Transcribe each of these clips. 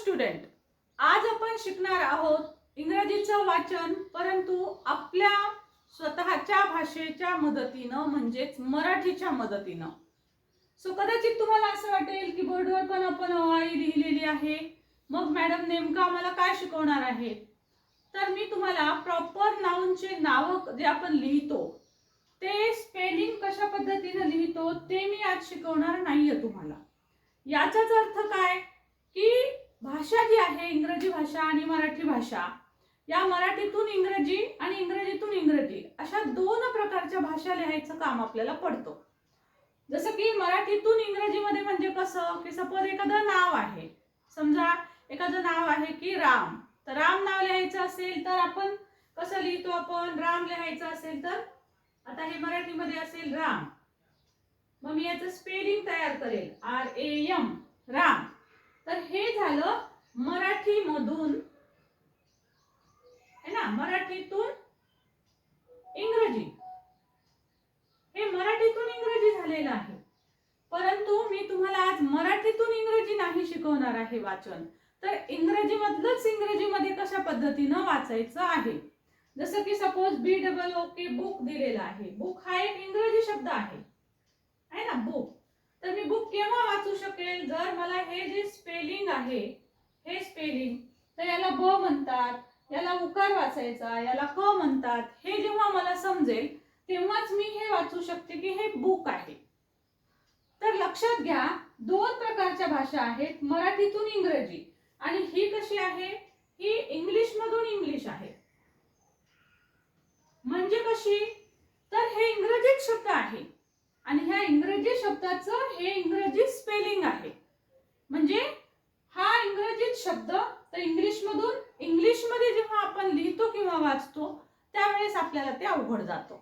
Student आज आपण शिकणार आहोत इंग्रजीचं वाचन परंतु आपल्या स्वतःच्या भाषेच्या मदतीनं म्हणजेच मराठीच्या मदतीनं. सो कदाचित तुम्हाला असं वाटेल की बोर्डवर पण आपण अवाई लिहिलेली आहे. मग मॅडम नेमकं आम्हाला काय शिकवणार आहे तर मी तुम्हाला प्रॉपर नाऊनचे नावं जे आपण लिहितो ते स्पेलिंग कशा पद्धतीनं लिहितो ते मी आज शिकवणार नाहीये तुम्हाला. याचाच अर्थ काय? की भाषा जी आहे इंग्रजी भाषा आणि मराठी भाषा या मराठीतून इंग्रजी आणि इंग्रजीतून इंग्रजी अशा दोन प्रकारच्या भाषा लिहायचं काम आपल्याला पडतं. जसं की मराठीतून इंग्रजीमध्ये म्हणजे कसं की सपोज एखादं नाव आहे समजा एखादं नाव आहे की राम तर राम नाव लिहायचं असेल तर आपण कसं लिहितो आपण? राम लिहायचं असेल तर आता हे मराठीमध्ये असेल राम. मग मी याचं स्पेलिंग तयार करेल. R A M Ram. तर हे झालं मराठीमधून. है ना? मराठीतून इंग्रजी. हे मराठीतून इंग्रजी झालेलं आहे. परंतु मी तुम्हाला आज मराठीतून इंग्रजी नाही शिकवणार आहे वाचन. तर इंग्रजी मधलंच इंग्रजीमध्ये कशा पद्धतीनं वाचायचं आहे? जसं की suppose B double okay K book दिलेला आहे. बुक हा एक इंग्रजी शब्द आहे. आहे ना? बुक तर मी बुक केव्हा वाचू शकेल? जर मला हे जे स्पेलिंग आहे हे स्पेलिंग तर याला ब म्हणतात याला उकार वाचायचा याला क म्हणतात हे जेव्हा मला समजेल तेव्हाच मी हे वाचू शकते की हे बुक आहे. तर लक्षात घ्या दोन प्रकारच्या भाषा आहेत मराठीतून इंग्रजी. आणि ही कशी आहे? ही इंग्लिश मधून इंग्लिश आहे. म्हणजे कशी? तर हे इंग्रजीत शब्द आहे. आणि ह्या इंग्रजी शब्दाचं हे इंग्रजी स्पेलिंग आहे. म्हणजे हा इंग्रजीत शब्द तर इंग्लिश मधून इंग्लिशमध्ये जेव्हा आपण लिहितो किंवा वाचतो त्यावेळेस आपल्याला ते अवघड जातं.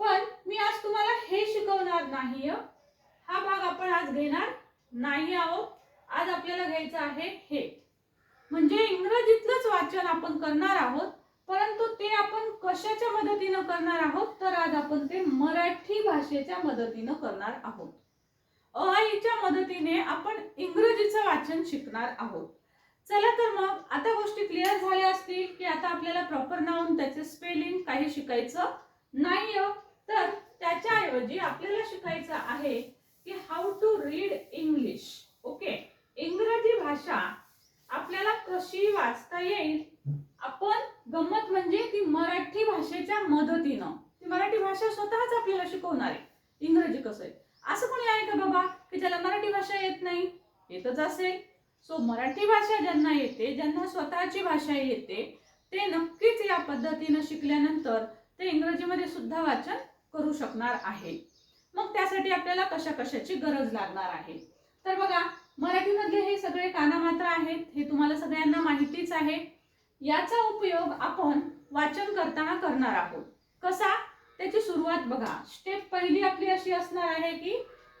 पण मी आज तुम्हाला हे शिकवणार नाही हा भाग आपण आज घेणार नाही आहोत. आज आपल्याला घ्यायचं आहे हे. म्हणजे इंग्रजीतलंच वाचन आपण करणार आहोत. परंतु ते आपण कशाच्या मदतीनं करणार आहोत? तर आज आपण ते मराठी भाषेच्या मदतीनं करणार आहोत. अआईच्या मदतीने आपण इंग्रजीचं वाचन शिकणार आहोत. चला तर मग आता गोष्टी क्लिअर झाल्या असतील की आता आपल्याला प्रॉपर नाऊन त्याचे स्पेलिंग काही शिकायचं नाही तर त्याच्याऐवजी आपल्याला शिकायचं आहे की how to read English okay इंग्रजी भाषा आपल्याला कशी वाचता येईल? आपण गंमत म्हणजे ती मराठी भाषेच्या मदतीनं. ती मराठी भाषा स्वतःच आपल्याला शिकवणार. आहे इंग्रजी कसं आहे? असं कोणी आहे का बाबा की ज्याला मराठी भाषा येत नाही? येतच असेल. सो मराठी भाषा ज्यांना येते ज्यांना स्वतःची भाषा येते ते नक्कीच या पद्धतीनं शिकल्यानंतर ते इंग्रजीमध्ये सुद्धा वाचन करू शकणार आहे. मग त्यासाठी आपल्याला कशा कशाची गरज लागणार आहे? तर बघा मराठीमधले हे सगळे कानामात्र आहेत हे तुम्हाला सगळ्यांना माहितीच आहे. याचा उपयोग आपण वाचन करताना करणार आहोत. कसा? त्याची सुरुवात बघा. स्टेप पहिली आपली अशी असणार आहे की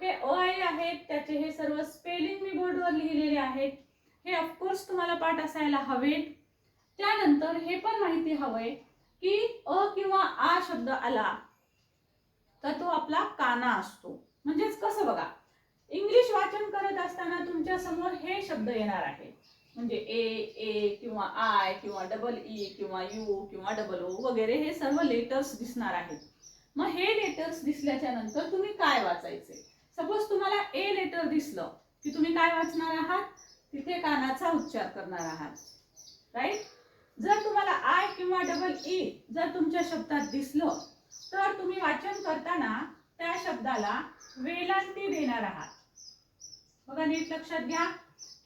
हे अ आय आहेत त्याचे हे सर्व स्पेलिंग मी बोर्डवर लिहिलेले आहेत. हे ऑफकोर्स तुम्हाला पाठ असायला हवेत. त्यानंतर हे पण माहिती हवंय की अ किंवा आ शब्द आला तर तो आपला काना असतो. म्हणजेच कसं बघा? इंग्लिश वाचन करत असताना तुमच्यासमोर हे शब्द येणार आहे म्हणजे ए ए किंवा आय किंवा डबल ई e किंवा यू किंवा डबल ओ वगैरे हे सर्व लेटर्स दिसणार आहेत. मग हे लेटर्स दिसल्याच्या नंतर तुम्ही काय वाचायचे? सपोज तुम्हाला ए लेटर दिसलं की तुम्ही काय वाचणार आहात? तिथे कानाचा उच्चार करणार आहात. राईट जर तुम्हाला आय किंवा डबल ई e जर तुमच्या शब्दात दिसलं तर तुम्ही वाचन करताना त्या शब्दाला वेलांटी देणार आहात. बघा नीट लक्षात घ्या.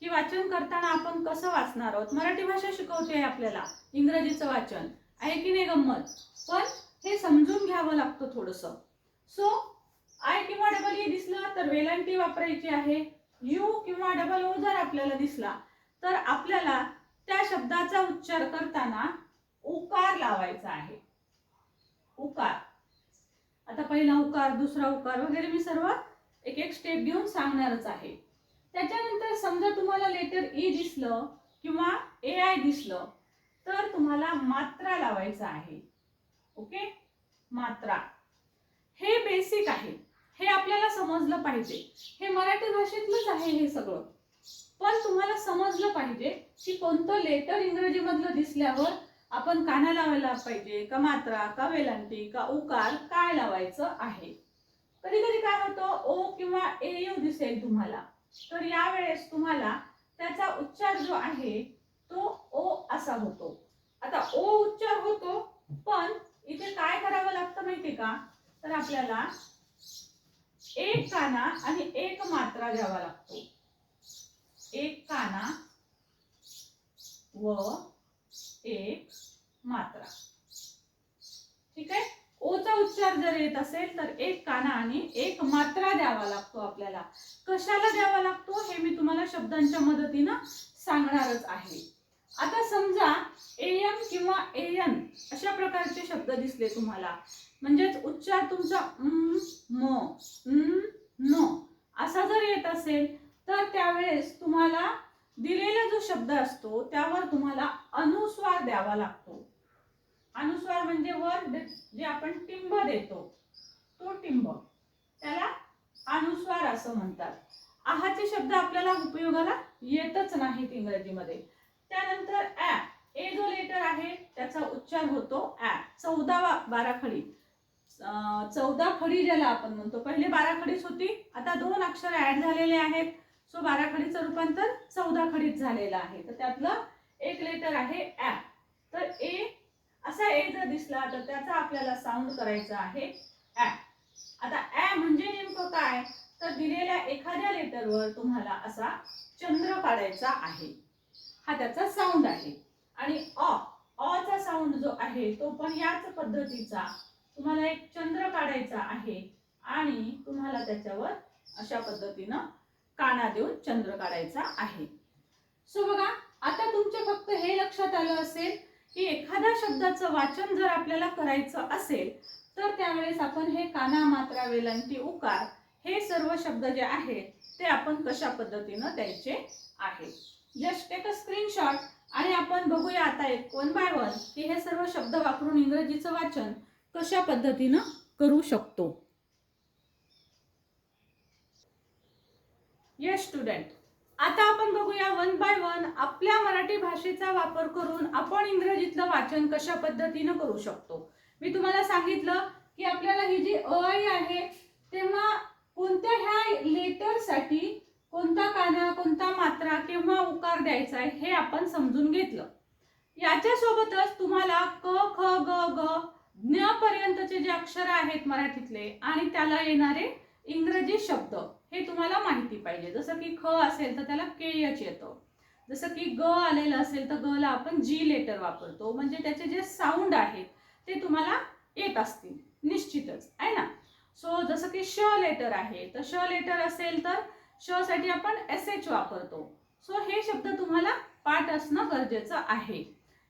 की वाचन करताना आपण कसं वाचणार आहोत? मराठी भाषा शिकवते आपल्याला इंग्रजीचं वाचन. आहे की नाही गंमत? पण हे समजून घ्यावं लागतं थोडस. सो आय किंवा डबल ई दिसलं तर वेलांटी वापरायची आहे. यू किंवा डबल ओ जर आपल्याला दिसला तर आपल्याला त्या शब्दाचा उच्चार करताना उकार लावायचा आहे. उकार. आता पहिला उकार दुसरा उकार वगैरे मी सर्व एक एक स्टेप घेऊन सांगणारच आहे. त्याच्यानंतर समजा तुम्हाला लेटर ई दिसलं किंवा ए आय दिसलं तर तुम्हाला मात्रा लावायचा आहे. ओके मात्रा. हे बेसिक आहे. हे आपल्याला समजलं पाहिजे. हे मराठी भाषेतलंच आहे हे सगळं. पण तुम्हाला समजलं पाहिजे की कोणतं लेटर इंग्रजीमधलं दिसल्यावर आपण काना लावायला पाहिजे का मात्रा का वेलांटी का उकार काय लावायचं आहे. कधी कधी काय होतं? ओ किंवा ए यू दिसेल तुम्हाला. तर यावेळेस तुम्हाला त्याचा उच्चार जो आहे तो ओ असा होतो. आता ओ उच्चार होतो पण इथे काय करावं लागतं माहितीये का? तर आपल्याला एक काना आणि एक मात्रा द्यावा लागतो. एक काना व एक मात्रा. ठीक आहे? ओचा उच्चार जर येत असेल तर एक काना आणि एक मात्रा द्यावा लागतो आपल्याला. कशाला द्यावा लागतो? हे मी तुम्हाला शब्दांच्या मदतीनं सांगणारच आहे. आता समजा एम किंवा एन अशा प्रकारचे शब्द दिसले तुम्हाला. म्हणजेच उच्चार तुमचा म, म न असा जर येत असेल तर त्यावेळेस तुम्हाला दिलेला जो शब्द असतो त्यावर तुम्हाला अनुस्वार द्यावा लागतो. अनुस्वार म्हणजे वर जे आपण टिंब देतो तो टिंब. त्याला अनुस्वार असं म्हणतात. आहाचे शब्द आपल्याला उपयोगाला येतच नाहीत इंग्रजीमध्ये. त्यानंतर ॲ ए जो लेटर आहे त्याचा उच्चार होतो ॲ. चौदा बारा खडी. चौदा खडी ज्याला आपण म्हणतो. पहिले बारा खडीच होती आता दोन अक्षर ऍड झालेले आहेत. सो बारा खडीचं रूपांतर चौदा खडीत झालेलं आहे. तर त्यातलं एक लेटर आहे ॲ. तर ए असा ए जर दिसला तर त्याचा आपल्याला साऊंड करायचा आहे. ऍ आता ऍ म्हणजे नेमकं काय? तर दिलेल्या एखाद्या लेटरवर तुम्हाला असा चंद्र काढायचा आहे. हा त्याचा साऊंड आहे. आणि अ अचा साऊंड जो आहे तो पण याच पद्धतीचा तुम्हाला एक चंद्र काढायचा आहे. आणि तुम्हाला त्याच्यावर अशा पद्धतीनं काना देऊन चंद्र काढायचा आहे. सो बघा आता तुमच्या फक्त हे लक्षात आलं असेल की एखाद्या शब्दाचं वाचन जर आपल्याला करायचं असेल तर त्यावेळेस आपण हे काना मात्रा वेलांटी उकार हे सर्व शब्द जे आहेत ते आपण कशा पद्धतीनं द्यायचे आहे जस्ट एक स्क्रीनशॉट आणि आपण बघूया आता एक वन बाय वन की हे सर्व शब्द वापरून इंग्रजीचं वाचन कशा पद्धतीनं करू शकतो? येस स्टुडंट आता आपण बघूया वन बाय वन आपल्या मराठी भाषेचा वापर करून आपण इंग्रजीतलं वाचन कशा पद्धतीनं करू शकतो. मी तुम्हाला सांगितलं की आपल्याला ही जी अ आहे तेव्हा कोणत्या ह्या लेटरसाठी कोणता काना कोणता मात्रा केव्हा उकार द्यायचा आहे हे आपण समजून घेतलं. याच्या सोबतच तुम्हाला क ख ग ग ज्ञ पर्यंतचे जे अक्षर आहेत मराठीतले आणि त्याला येणारे इंग्रजी शब्द. हे तुम्हाला माहिती पाहिजे. जसं की ख असेल तर त्याला के येतं. जसं की ग आलेलं असेल तर ग ला आपण जी लेटर वापरतो. म्हणजे त्याचे जे साऊंड आहेत ते तुम्हाला येत असतील. निश्चितच. आहे ना? सो जसं की श लेटर आहे तर श लेटर असेल तर श साठी आपण एस एच वापरतो. सो हे शब्द तुम्हाला पाठ असणं गरजेचं आहे.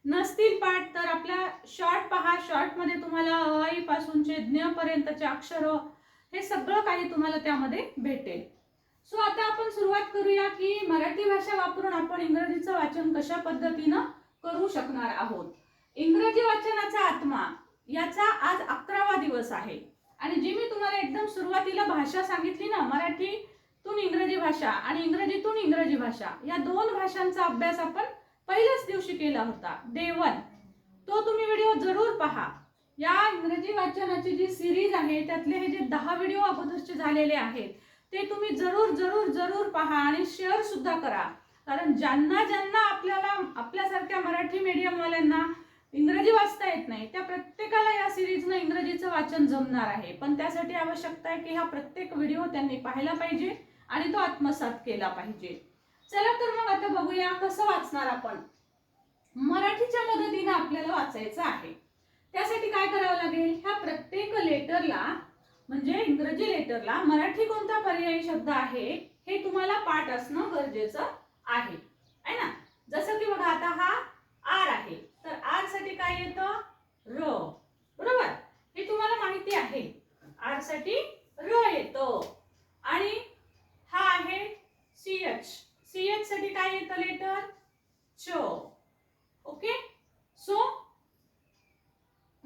नसतील पाठ तर आपल्या शॉर्ट पहा. शॉर्टमध्ये तुम्हाला अ, आईपासूनचे पासूनचे अक्षरं पर्यंतचे अक्षर हे सगळं काही तुम्हाला त्यामध्ये भेटेल. सो आता आपण सुरुवात करूया की मराठी भाषा वापरून आपण इंग्रजीचं वाचन कशा पद्धतीनं करू शकणार आहोत. इंग्रजी वाचनाचा आत्मा याचा आज अकरावा दिवस आहे. आणि जी मी तुम्हाला एकदम सुरुवातीला भाषा सांगितली ना मराठीतून इंग्रजी भाषा आणि इंग्रजीतून इंग्रजी भाषा या दोन भाषांचा अभ्यास आपण पहिल्याच दिवशी केला होता. देवन. तो तुम्ही व्हिडिओ जरूर पहा. या इंग्रजी वाचनाची जी सिरीज आहे त्यातले हे जे दहा व्हिडिओ अगोदरचे झालेले आहेत ते तुम्ही जरूर जरूर जरूर पहा आणि शेअर सुद्धा करा. कारण ज्यांना ज्यांना आपल्याला आपल्यासारख्या मराठी मीडियमवाल्यांना इंग्रजी वाचता येत नाही त्या प्रत्येकाला या सिरीजनं इंग्रजीचं वाचन जमणार आहे. पण त्यासाठी आवश्यकता आहे की हा प्रत्येक व्हिडिओ त्यांनी पाहायला पाहिजे आणि तो आत्मसात केला पाहिजे. चला तर मग आता बघूया कसं वाचणार आपण. मराठीच्या मदतीनं आपल्याला वाचायचं आहे. त्यासाठी काय करावं लागेल? ह्या प्रत्येक लेटरला म्हणजे इंग्रजी लेटरला मराठी कोणता पर्यायी शब्द आहे हे तुम्हाला पाठ असणं गरजेचं आहे. है ना? जसं की बघा आता हा आर आहे. तर आरसाठी काय येतं? र. बरोबर? हे तुम्हाला माहिती आहे. आरसाठी र येतो. आणि हा आहे सी एच सी एच साठी काय येतं लेटर? च. ओके? सो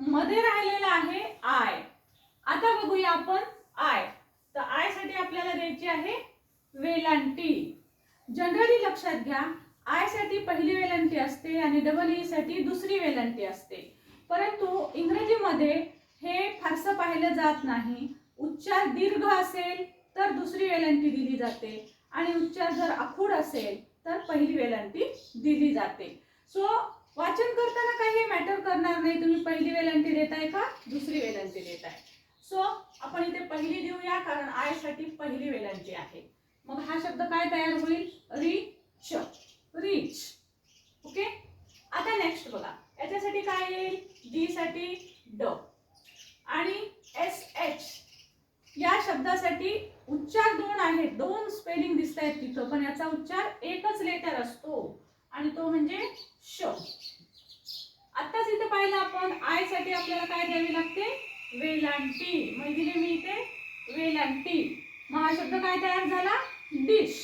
मध्ये राहिलेला आहे आय आता बघूया आपण आय तर आयसाठी आपल्याला द्यायची आहे वेलांटी. जनरली लक्षात घ्या आयसाठी पहिली वेलांटी असते आणि डबल ई e साठी दुसरी वेलांटी असते. परंतु इंग्रजीमध्ये हे फारसं पाहिलं जात नाही. उच्चार दीर्घ असेल तर दुसरी वेलांटी दिली जाते. आणि उच्चार जर आखूड असेल तर पहिली वेलांटी दिली जाते. सो वाचन करताना काही मॅटर करणार नाही. तुम्ही पहिली वेलांटी देताय का? दुसरी वेलांटी देताय. सो आपण इथे पहिली देऊया कारण आयसाठी पहिली वेलांटी आहे. मग हा शब्द काय तयार होईल? रिच रिच ओके आता नेक्स्ट बघा. याच्यासाठी काय येईल? डी साठी ड आणि एस एच या शब्दासाठी उच्चार दोन आहेत. दोन स्पेलिंग दिसत आहेत तिथं पण याचा उच्चार एकच लेटर असतो. आणि तो म्हणजे श. आत्ताच इथे पाहिलं आपण आयसाठी आपल्याला काय द्यावी लागते? वेलांटी मग दिले मी इथे वेलांटी मग हा शब्द काय तयार झाला? डिश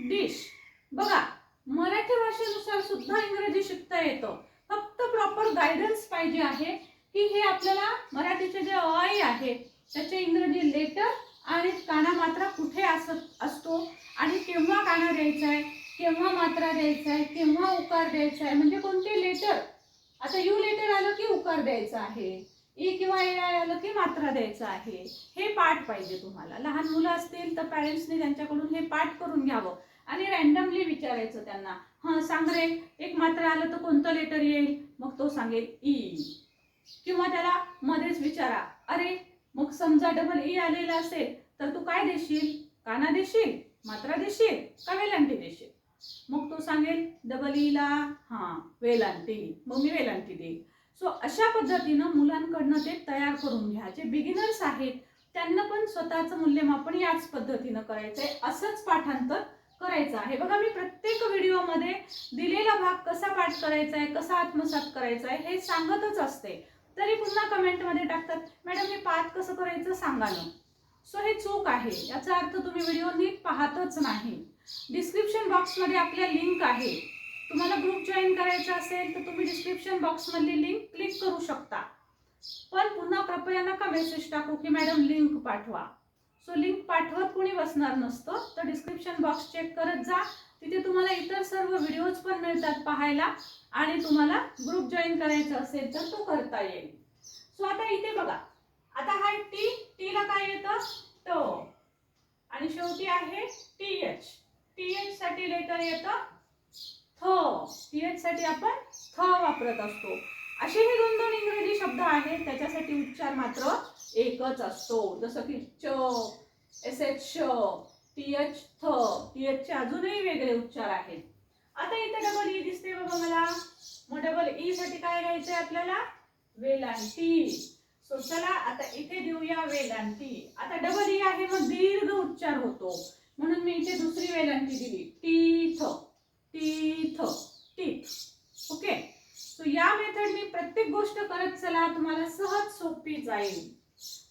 डिश बघा मराठी भाषेनुसार सुद्धा इंग्रजी शिकता येतं. फक्त प्रॉपर गायडन्स पाहिजे आहे की हे आपल्याला मराठीचे जे अय आहे त्याचे इंग्रजी लेटर आणि काना मात्रा कुठे असत असतो आणि केव्हा काना द्यायचा आहे? केव्हा मात्रा द्यायचा आहे केव्हा उकार द्यायचा आहे म्हणजे कोणते लेटर आता यू लेटर आलं की उकार द्यायचा आहे. ई किंवा ए आय आलं की मात्रा द्यायचं आहे. हे पाठ पाहिजे तुम्हाला. लहान मुलं असतील तर पॅरेंट्सने त्यांच्याकडून हे पाठ करून घ्यावं. आणि रॅन्डमली विचारायचं त्यांना. हां सांग रे एक मात्रा आलं तर कोणतं लेटर येईल? मग तो सांगेल ई किंवा त्याला मध्येच विचारा. अरे मग समजा डबल ई आलेला असेल तर तू काय देशील? काना देशील? मात्रा देशील? का वेलांटी देशील? मग तो सांगेल डबल ईला e हां वेलांटी मग मी वेलांटी देईल सो अशा पद्धतीनं मुलांकडनं ते तयार करून घ्या जे बिगिनर्स आहेत त्यांना पण स्वतःचं मूल्यमापन याच पद्धतीनं करायचं आहे असंच पाठांतर करायचं आहे. बघा मी प्रत्येक व्हिडिओमध्ये दिलेला भाग कसा पाठ करायचा आहे कसा आत्मसात करायचा आहे हे सांगतच असते. तरी पुन्हा कमेंटमध्ये टाकतात मॅडम हे पाठ कसं करायचं सांगा ना. सो हे चूक आहे. याचा अर्थ तुम्ही व्हिडिओ नीट पाहतच नाही. डिस्क्रिप्शन बॉक्समध्ये आपल्या लिंक आहे. तुम्हाला ग्रुप जॉईन करायचा असेल तर तुम्ही डिस्क्रिप्शन बॉक्समधली लिंक क्लिक करू शकता. पण पुन्हा कृपया नका मेसेज टाकू की मॅडम लिंक पाठवा. सो लिंक पाठवत कोणी बसणार नसतं तर डिस्क्रिप्शन बॉक्स चेक करत जा. तिथे तुम्हाला इतर सर्व व्हिडिओज पण मिळतात पाहायला आणि तुम्हाला ग्रुप जॉईन करायचा असेल तर तो करता येईल. सो आता इथे बघा. आता हा टी टीला काय येतं? ट आणि शेवटी आहे टी एच पीएच साठी लेटर येतं. थ. पीएच साठी आपण थ वापरत असतो. असे हे दोन दोन इंग्रजी शब्द आहेत त्याच्यासाठी उच्चार मात्र एकच असतो. जसं की च एस एच श टी एच थ. टी एचचे अजूनही वेगळे उच्चार आहेत. आता इथे डबल ई e दिसते बाबा मला. मग डबल ई e साठी काय घ्यायचंय आपल्याला? वेलांटी सो चला आता इथे देऊया वेलांटी आता डबल ई e आहे मग दीर्घ उच्चार होतो. म्हणून मी इथे दुसरी वेलांटी दिली. Teeth teeth teeth okay? So या मेथडने प्रत्येक गोष्ट करत चला तुम्हाला सहज सोपी जाईल.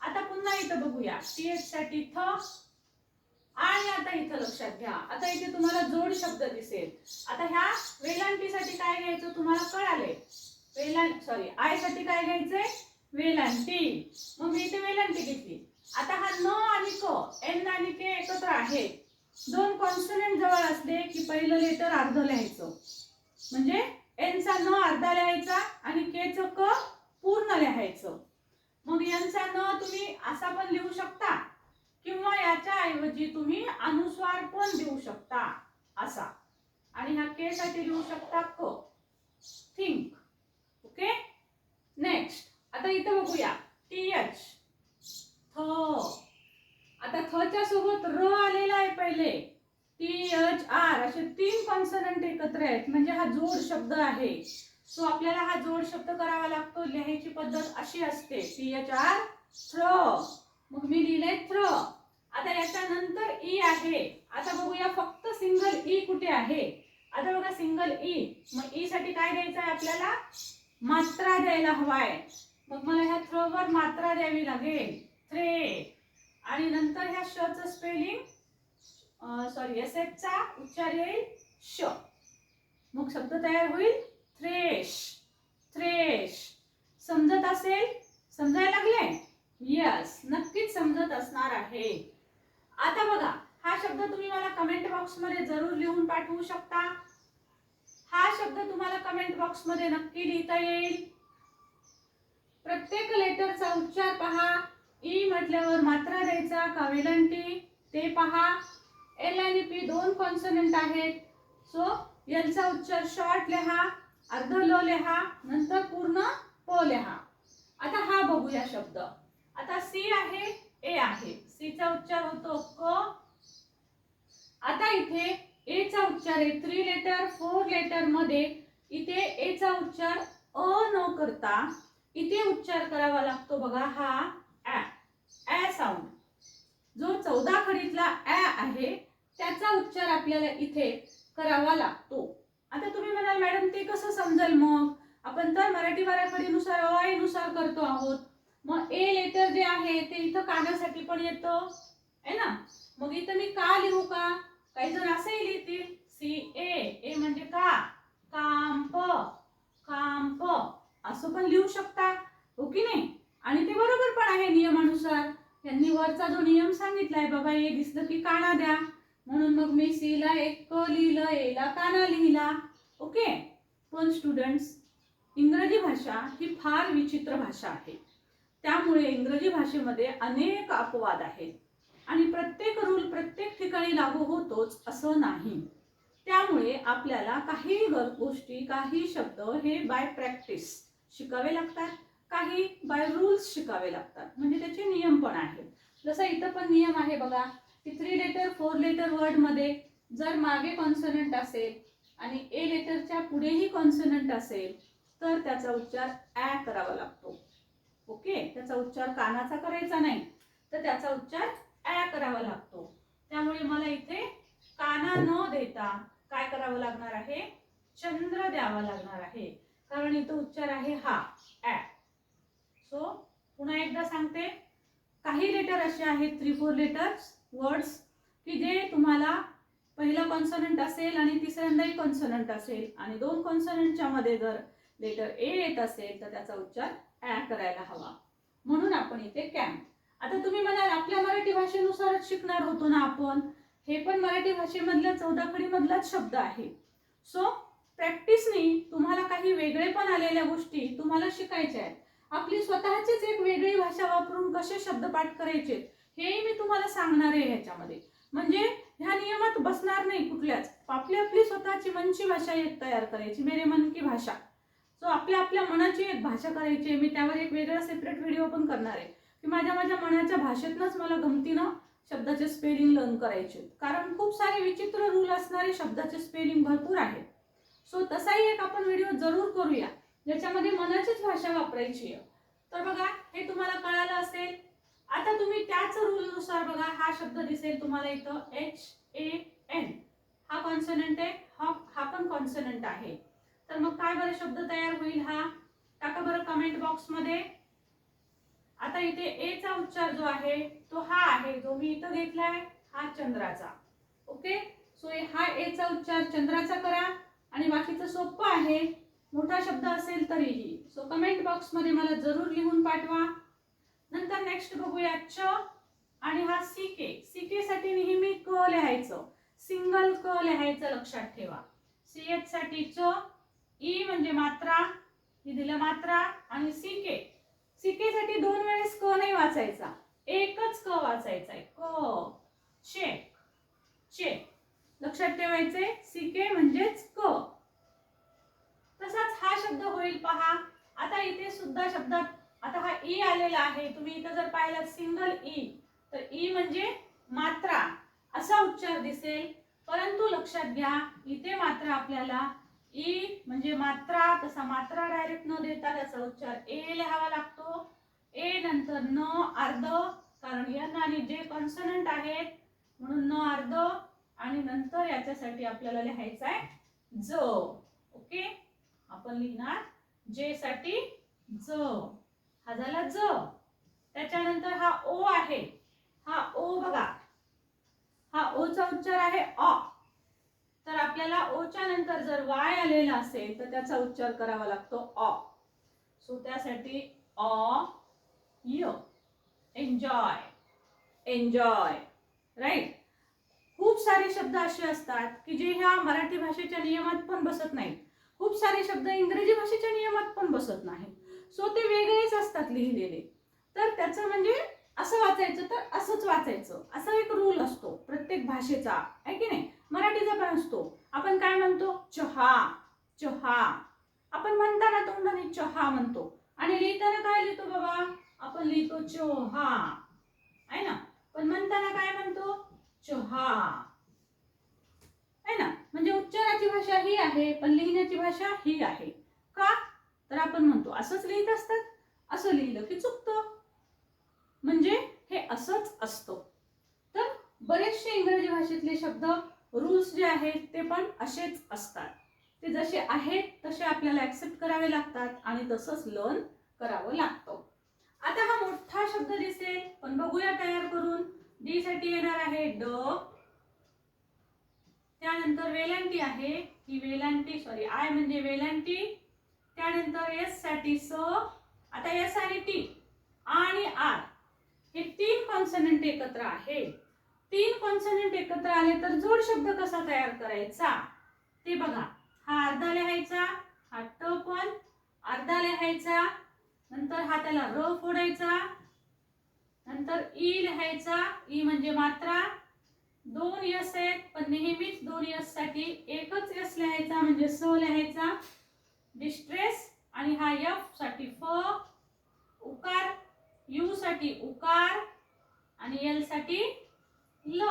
आता पुन्हा इथं बघूया. टी एच साठी थ. आणि आता इथं लक्षात घ्या. आता इथे तुम्हाला जोड शब्द दिसेल. आता ह्या वेलांटीसाठी काय घ्यायचं तुम्हाला कळाले. वेलां सॉरी आयसाठी काय घ्यायचंय? वेलांटी मग मी इथे वेलांटी घेतली. आता हा न आणि क एन आणि के एकत्र आहे. दोन कॉन्सनंट जवळ असले की पहिलं लेटर अर्ध लिहायचं. म्हणजे एनचा न अर्धा लिहायचा आणि के च क पूर्ण लिहायचं. मग यांचा न तुम्ही असा पण लिहू शकता किंवा याच्या ऐवजी तुम्ही अनुस्वार पण देऊ शकता असा. आणि ह्या के साठी लिहू शकता क. थिंक ओके नेक्स्ट आता इथं बघूया. टी एच थ आता थच्या सोबत र आलेला आहे पहिले. टी एच आर असे तीन कॉन्सनंट एकत्र आहेत. म्हणजे हा जोड शब्द आहे. सो आपल्याला हा जोड शब्द करावा लागतो. लिहायची पद्धत अशी असते. टी एच आर थ्र मग मी लिहिलंय थ्र आता याच्यानंतर ई आहे. आता बघूया फक्त सिंगल ई कुठे आहे. आता बघा सिंगल ई. मग ई साठी काय द्यायचं आहे आपल्याला? मात्रा द्यायला हवाय मग मला ह्या थ्र वर मात्रा द्यावी लागेल. थ्रे आणि नंतर ह्या श च स्पेलिंग सॉरी एस एच चा उच्चार येईल श. मग शब्द तयार होईल थ्रेश थ्रेश समजत असेल? समजायला लागले? यस नक्कीच समजत असणार आहे. आता बघा हा शब्द तुम्ही मला कमेंट बॉक्समध्ये जरूर लिहून पाठवू शकता. हा शब्द तुम्हाला कमेंट बॉक्समध्ये नक्की लिहिता येईल. प्रत्येक लेटरचा उच्चार पहा. ई म्हटल्यावर मात्रा द्यायचा का वेलंटी? ते पहा. एल आणि पी दोन कॉन्सनंट आहेत. सो एलचा उच्चार शॉर्ट लिहा अर्ध लो लिहा नंतर पूर्ण पो लिहा. आता हा बघूया शब्द. आता सी आहे ए आहे. सी चा उच्चार होतो क. आता इथे ए चा उच्चार आहे थ्री लेटर फोर लेटरमध्ये. इथे ए चा उच्चार अ न करता इथे उच्चार करावा लागतो बघा हा. ॲ साऊंड जो चौदा खडीतला ॲ आहे त्याचा उच्चार आपल्याला इथे करावा लागतो. आता तुम्ही म्हणाल मॅडम ते कसं समजेल मग? आपण तर मराठी वाऱ्याकडीनुसार अ नुसार करतो आहोत. मग ए लेटर जे आहे ते इथं कानासाठी पण येतं आहे ना? मग इथं मी का लिहू का? काही जण असंही लिहितील सी ए ए म्हणजे का? कांप कांप असं पण लिहू शकता हो की नाही? आणि ते बरोबर पण आहे नियमानुसार. त्यांनी वरचा जो नियम सांगितलाय बाबा हे दिसलं की काना द्या. म्हणून मग मी सीला एक क लिहिलं एला काना लिहिला. ओके? पण स्टुडंट्स इंग्रजी भाषा ही फार विचित्र भाषा आहे. त्यामुळे इंग्रजी भाषेमध्ये अनेक अपवाद आहेत. आणि प्रत्येक रूल प्रत्येक ठिकाणी लागू होतोच असं नाही. त्यामुळे आपल्याला काही गोष्टी काही शब्द हे बाय प्रॅक्टिस शिकावे लागतात. काही बाय रूल्स शिकावे लागतात. म्हणजे त्याचे नियम पण आहेत. जसं इथं पण नियम आहे बघा की थ्री लेटर फोर लेटर वर्डमध्ये जर मागे कॉन्सनंट असेल आणि ए लेटरच्या पुढेही कॉन्सनंट असेल तर त्याचा उच्चार ॲ करावा लागतो. ओके त्याचा उच्चार कानाचा करायचा नाही तर त्याचा उच्चार ॲ करावा लागतो. त्यामुळे मला इथे काना न देता काय करावं लागणार आहे? चंद्र द्यावा लागणार आहे. कारण इथं उच्चार आहे हा ॲ सो पुन्हा एकदा सांगते. काही लेटर असे आहेत थ्री फोर लेटर्स वर्ड्स की जे तुम्हाला पहिला कॉन्सनंट असेल आणि तिसऱ्यांदाही कॉन्सनंट असेल. आणि दोन कॉन्सनंटच्या मध्ये जर लेटर ए येत असेल तर त्याचा उच्चार ॲ करायला हवा. म्हणून आपण इथे कॅम्प आता तुम्ही म्हणाल आपल्या मराठी भाषेनुसारच शिकणार होतो ना आपण? हे पण मराठी भाषेमधल्या चौदाकडीमधलाच शब्द आहे. सो प्रॅक्टिसनी तुम्हाला काही वेगळे पण आलेल्या गोष्टी तुम्हाला शिकायच्या आहेत. आपली स्वतःचीच एक वेगळी भाषा वापरून कसे शब्द पाठ करायचे हेही मी तुम्हाला सांगणार आहे ह्याच्यामध्ये. म्हणजे ह्या नियमात बसणार नाही कुठल्याच. आपली आपली स्वतःची मनची भाषा एक तयार करायची मेरे मन की भाषा. सो आपल्या आपल्या मनाची एक भाषा करायची आहे मी त्यावर एक वेगळा सेपरेट व्हिडिओ पण करणार आहे. की माझ्या माझ्या मनाच्या भाषेतनंच मला गमतीनं शब्दाचे स्पेलिंग लर्न करायचे. कारण खूप सारे विचित्र रूल असणारे शब्दाचे स्पेलिंग भरपूर आहेत. सो तसाही एक आपण व्हिडिओ जरूर करूया. ज्याच्यामध्ये मनाचीच भाषा वापरायची आहे. तर बघा हे तुम्हाला कळालं असेल. आता तुम्ही त्याच रूलनुसार बघा हा शब्द दिसेल तुम्हाला इथं एच ए एन हा कॉन्सनंट आहे हा हा पण कॉन्सनंट आहे. तर मग काय बरं शब्द तयार होईल हा? टाका बरं कमेंट बॉक्समध्ये आता इथे ए चा उच्चार जो आहे तो हा आहे जो मी इथं घेतलाय हा चंद्राचा. ओके सो हा ए चा उच्चार चंद्राचा करा. आणि बाकीचं सोपं आहे मोठा शब्द असेल तरीही. सो कमेंट बॉक्समध्ये मला जरूर लिहून पाठवा. नंतर नेक्स्ट बघूया च आणि हा सीके सीके साठी नेहमी क लिहायचं. सिंगल क लिहायचं लक्षात ठेवा. सी एच साठी च ई म्हणजे मात्रा ही दिलं मात्रा आणि सीके सीके साठी दोन वेळेस क नाही वाचायचा. एकच क वाचायचा आहे. क. चे चे लक्षात ठेवायचे सीके म्हणजेच क. तसाच हा शब्द होईल. पहा आता इथे सुद्धा शब्दात आता हा ई आलेला आहे. तुम्ही इथं जर पाहिलं सिंगल ई e, तर ई म्हणजे मात्रा. असा उच्चार दिसेल. परंतु लक्षात घ्या इथे मात्र आपल्याला ई म्हणजे मात्रा तसा मात्रा डायरेक्ट न देता त्याचा उच्चार ए लिहावा लागतो. ए नंतर न अर्ध कारण एन आणि जे कॉन्सनंट आहेत. म्हणून न अर्ध आणि नंतर याच्यासाठी आपल्याला लिहायचं आहे ज. ओके? आपण लिहिणार जे साठी ज. हा झाला ज. त्याच्यानंतर हा ओ आहे. हा ओ बघा. हा ओचा उच्चार आहे ऑ तर आपल्याला ओच्या नंतर जर वाय आलेला असेल तर त्याचा उच्चार करावा लागतो ऑ सो त्यासाठी ऑ य. एन्जॉय एन्जॉय राईट खूप सारे शब्द असे असतात की जे ह्या मराठी भाषेच्या नियमात पण बसत नाहीत. खूप सारे शब्द इंग्रजी भाषेच्या नियमात पण बसत नाही. सो ते वेगळेच असतात लिहिलेले. तर त्याचं म्हणजे असं वाचायचं तर असंच वाचायचं. असा एक रूल असतो प्रत्येक भाषेचा. आहे की नाही? मराठीचा पण असतो. आपण काय म्हणतो? चहा. चहा. आपण म्हणताना तोंडाने चहा म्हणतो. आणि लिहिताना काय लिहितो बाबा? आपण लिहितो चोहा. आहे ना? पण म्हणताना काय म्हणतो? चहा. आहे ना? म्हणजे उच्चाराची भाषा ही आहे पण लिहिण्याची भाषा ही आहे. का? तर आपण म्हणतो असंच लिहित असतात असं लिहिलं की चुकतं. म्हणजे हे असंच असतं. तर बरेचसे इंग्रजी भाषेतले शब्द रूल्स जे आहेत ते पण असेच असतात. ते जसे आहेत तसे आपल्याला ऍक्सेप्ट करावे लागतात आणि तसंच लर्न करावं लागतं. आता हा मोठा शब्द दिसेल पण बघूया तयार करून. डी साठी येणार आहे ड. त्यानंतर वेलांटी आहे. ही वेलांटी सॉरी आय म्हणजे वेलांटी. त्यानंतर एससाठी स आता एस आणि टी आणि आर हे तीन कॉन्सनंट एकत्र आहे. तीन कॉन्सनंट एकत्र आले तर जोड शब्द कसा तयार करायचा? ते बघा. हा अर्धा लिहायचा हा ट पण अर्धा लिहायचा नंतर हा त्याला र फोडायचा नंतर ई लिहायचा ई म्हणजे मात्रा दोन यस आहेत पण नेहमीच दोन यससाठी एकच यस लिहायचा म्हणजे स लिहायचा. डिस्ट्रेस आणि हा यफसाठी फ उकार. यू साठी उकार आणि एलसाठी ल.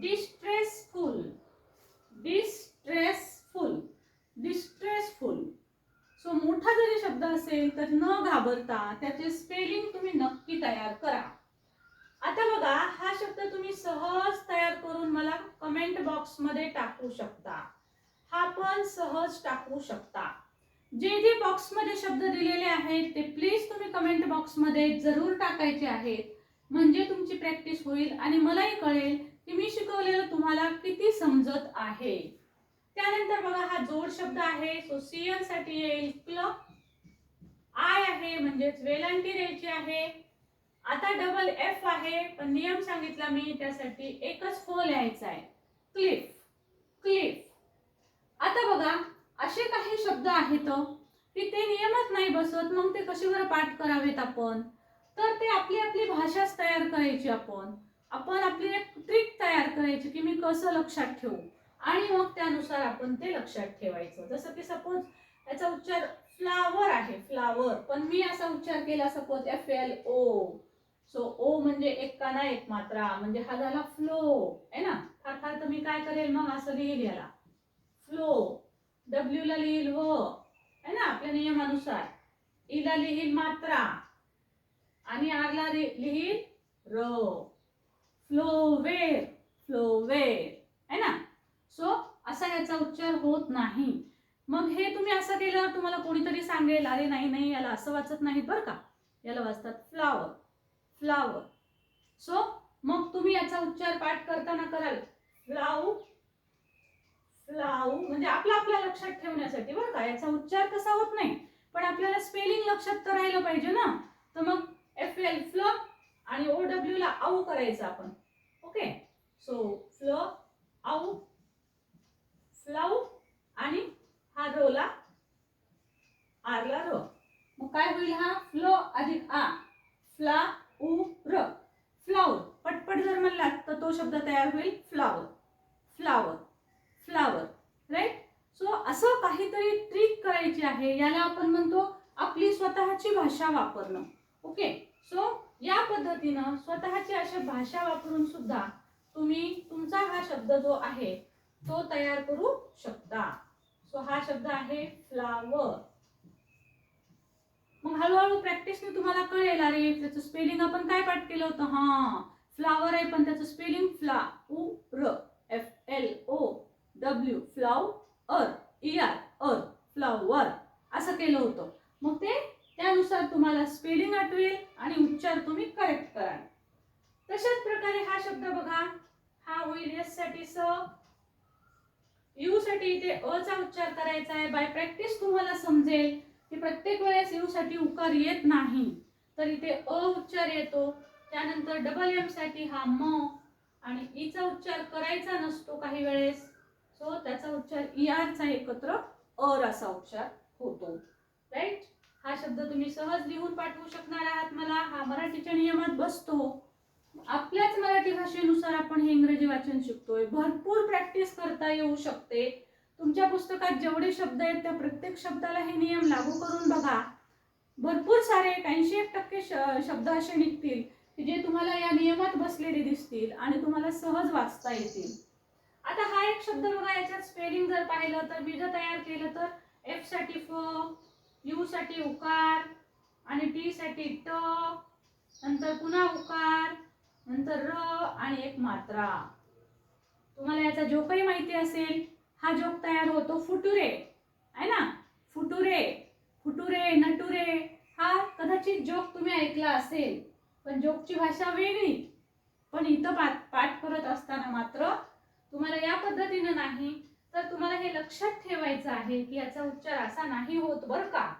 डिस्ट्रेसफुल डिस्ट्रेसफुल डिस्ट्रेसफुल सो मोठा जरी शब्द असेल तर न घाबरता त्याचे स्पेलिंग तुम्ही नक्की तयार करा. आता बघा हा शब्द तुम्ही सहज तयार करून मला कमेंट बॉक्समध्ये टाकू शकता. हा पण सहज टाकू शकता. जे जे बॉक्समध्ये शब्द दिलेले आहेत ते प्लीज तुम्ही कमेंट बॉक्समध्ये जरूर टाकायचे आहेत. म्हणजे तुमची प्रॅक्टिस होईल आणि मलाही कळेल की मी शिकवलेलं तुम्हाला किती समजत आहे. त्यानंतर बघा हा जोड शब्द आहे सो सीएलसाठी येईल. क्ल. आय आहे म्हणजेच वेलांटी द्यायची आहे. आता डबल एफ आहे पण नियम सांगितला मी त्यासाठी एकच फो लिहायचा आहे. क्लिफ क्लिफ आता बघा असे काही शब्द आहेत हो, की ते नियमच नाही बसत मग ते कसे बरं पाठ करावेत आपण? तर ते आपली आपली भाषाच तयार करायची आपण. आपण आपली एक ट्रिक तयार करायची की मी कसं लक्षात ठेवू? आणि मग त्यानुसार आपण ते लक्षात ठेवायचं. जसं की सपोज याचा उच्चार फ्लावर आहे फ्लावर पण मी असा उच्चार केला suppose F L O so O म्हणजे एक काना एक मात्रा. म्हणजे हा झाला फ्लो आहे ना? अर्थात तर मी काय करेल मग? असं लिहिल याला. फ्लो डब्ल्यू ला लिहिल व हो. आहे ना? आपल्या नियमानुसार. ई ला लिहिल मात्रा. आणि आर ला रि- लिहिल र. फ्लोवेर फ्लोवेर आहे ना? सो असा याचा उच्चार होत नाही. मग हे तुम्ही असं केल्यावर तुम्हाला कोणीतरी सांगेल अरे नाही नाही याला असं वाचत नाहीत बरं का? याला वाचतात फ्लावर फ्लावर सो मग तुम्ही याचा उच्चार पाठ करताना कराल. फ्लाऊ फ्लाऊ म्हणजे आपला आपल्या लक्षात ठेवण्यासाठी बरं का. याचा उच्चार कसा होत नाही. पण आपल्याला स्पेलिंग लक्षात तर राहिलं पाहिजे ना. तर मग एफ एल फ्ल आणि ओ डब्ल्यू ला आऊ करायचं आपण. ओके सो फ्ल आऊ फ्लाऊ आणि हा रोला आरला रो. मग काय होईल हा? फ्लो अधिक आ फ्ला उ र. फ्लावर पटपट जर म्हणलात तर तो शब्द तयार होईल flower flower flower right so असं काहीतरी ट्रिक करायची आहे. याला आपण म्हणतो आपली स्वतःची भाषा वापरणं. ओके सो या पद्धतीनं स्वतःची अशा भाषा वापरून सुद्धा तुम्ही तुमचा हा शब्द जो आहे तो तयार करू शकता. सो हा शब्द आहे फ्लावर मग हळूहळू प्रॅक्टिसने तुम्हाला कळेल अरे त्याचं स्पेलिंग आपण काय पाठ केलं होतं? हा फ्लावर आहे पण त्याचं स्पेलिंग फ्ला उ र एफ एल ओ डब्ल्यू फ्लाव अर ई आर अर फ्लावर असं केलं होतं. मग ते त्यानुसार तुम्हाला स्पेलिंग आठवेल आणि उच्चार तुम्ही करेक्ट कराल. तशाच प्रकारे हा शब्द बघा. हा होईल एससाठी स. यू साठी इथे अ चा उच्चार करायचा आहे. बाय प्रॅक्टिस तुम्हाला समजेल. की प्रत्येक वेळेस यूसाठी उकार येत नाही. तर इथे अ उच्चार येतो. त्यानंतर डबल एमसाठी हा म आणि ईचा उच्चार करायचा नसतो काही वेळेस. सो त्याचा उच्चार ई आरचा एकत्र अर असा उच्चार होतो. राईट हा शब्द तुम्ही सहज लिहून पाठवू शकणार आहात मला. हा मराठीच्या नियमात बसतो. आपल्याच मराठी भाषेनुसार आपण हे इंग्रजी वाचन शिकतोय. भरपूर प्रॅक्टिस करता येऊ शकते. तुमच्या पुस्तकात जेवढे शब्द आहेत त्या प्रत्येक शब्दाला हे नियम लागू करून बघा. भरपूर सारे एक ऐंशी एक टक्के श- शब्द असे निघतील की जे तुम्हाला या नियमात बसलेले दिसतील आणि तुम्हाला सहज वाचता येतील. आता हा एक शब्द बघा याच्यात स्पेलिंग जर पाहिलं तर मी जर तयार केलं तर एफसाठी फ यू साठी उकार आणि टी साठी ट नंतर पुन्हा उकार नंतर र आणि एक मात्रा. तुम्हाला याचा जो काही माहिती असेल हा जोक तयार होतो फुटुरे आहे ना? फुटुरे फुटुरे नटुरे हा कदाचित जोक तुम्ही ऐकला असेल पण जोकची भाषा वेगळी. पण इथं पाठ पाठ करत असताना मात्र तुम्हाला या पद्धतीनं नाही तर तुम्हाला हे लक्षात ठेवायचं आहे की याचा उच्चार असा नाही होत बरं का?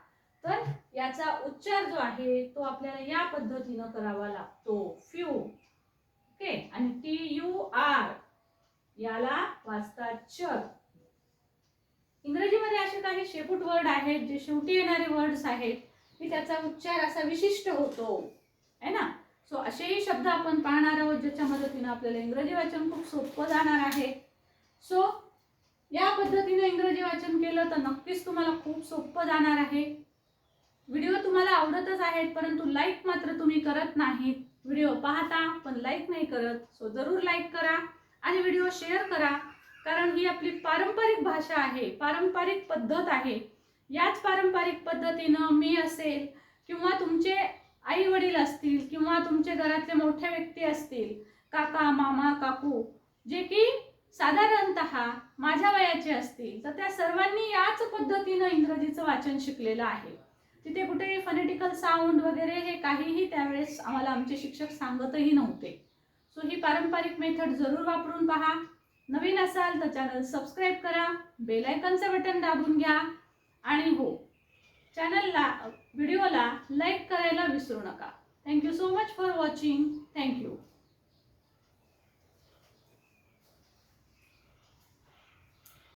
तर याचा उच्चार जो आहे तो आपल्याला या पद्धतीनं करावा लागतो. फ्यू. ओके? आणि टी यू आर याला वाचतात चर. इंग्रजीमध्ये असे काही शेपूट वर्ड आहेत जे शेवटी येणारे वर्ड्स आहेत की त्याचा उच्चार असा विशिष्ट होतो. है ना? सो असेही शब्द आपण पाहणार आहोत ज्याच्या मदतीनं आपल्याला इंग्रजी वाचन खूप सोपं जाणार आहे. सो या पद्धतीने इंग्रजी वाचन केलं तर नक्कीच तुम्हाला खूप सोपं जाणार आहे. व्हिडिओ तुम्हाला आवडतच आहेत परंतु लाईक मात्र तुम्ही करत नाहीत. व्हिडिओ पाहता पण लाईक नाही करत. सो जरूर लाईक करा. आणि व्हिडिओ शेअर करा. कारण ही आपली पारंपरिक भाषा आहे पारंपरिक पद्धत आहे. याच पारंपरिक पद्धतीनं मी असेल किंवा तुमचे आई वडील असतील किंवा तुमचे घरातले मोठे व्यक्ती असतील काका मामा काकू जे की साधारणत माझ्या वयाचे असतील तर त्या सर्वांनी याच पद्धतीनं इंग्रजीचं वाचन शिकलेलं आहे. तिथे कुठे फनेटिकल साऊंड वगैरे हे काहीही त्यावेळेस आम्हाला आमचे शिक्षक सांगतही नव्हते. सो ही पारंपरिक मेथड जरूर वापरून पहा. नवीन असाल तर चॅनल सबस्क्राईब करा बेल बटन दाबून घ्या आणि हो चॅनलला व्हिडिओला लाईक करायला विसरू नका. Thank you so much for watching thank you